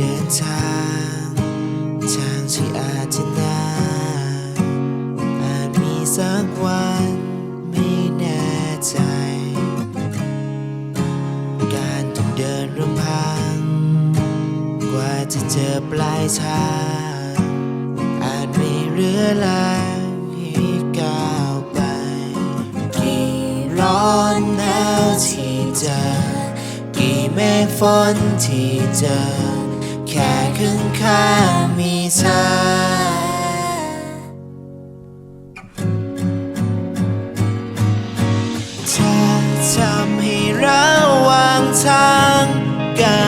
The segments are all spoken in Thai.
เดินทางทางที่อาจจะนานอาจมีสักวันไม่แน่ใจ การต้องเดินรำพัง กว่าจะเจอปลายทางอาจไม่เหลือแล้วให้ก้าวไปกี่ร้อนหนาวที่เจอกี่เมฆฝนที่เจอ แค่ข้างข้างมีเธอเธอทำให้ระวางทางกัน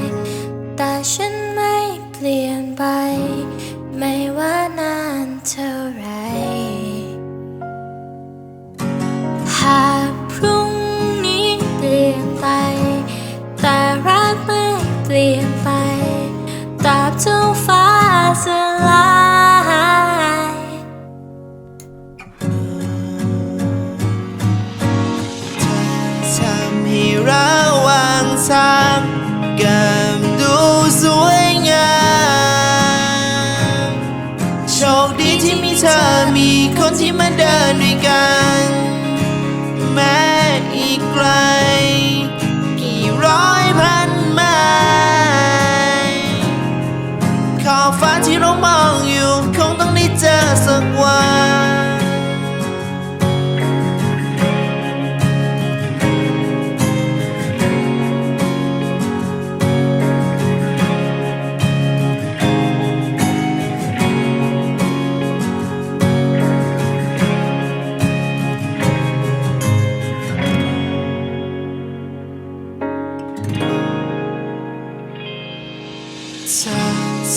เท่าไหรหากพรุ่งนี้เปลี่ยนไป แต่รักไม่เปลี่ยนไปตราบท้องฟ้าสลายทำให้ระหว่างทางกับดูสวยงามโชคดี ที่มีเธอมีคนที่มาเดินด้วยกัน แม้อีกไกล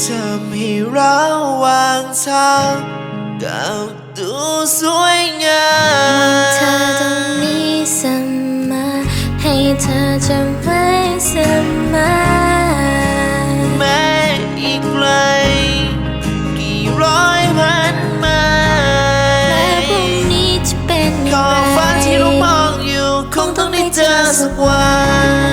ทำให้ระหว่างทางกับดูสวยงามเธอต้องมีเสมอให้เธอจำไว้เสมอแม้อีกไกลกี่ร้อยพันไมแม้พรุ่งล์นี้จะเป็นอขย่าองบไรฟ้าที่เรามองอยู่ คงต้องได้เจอสักวัน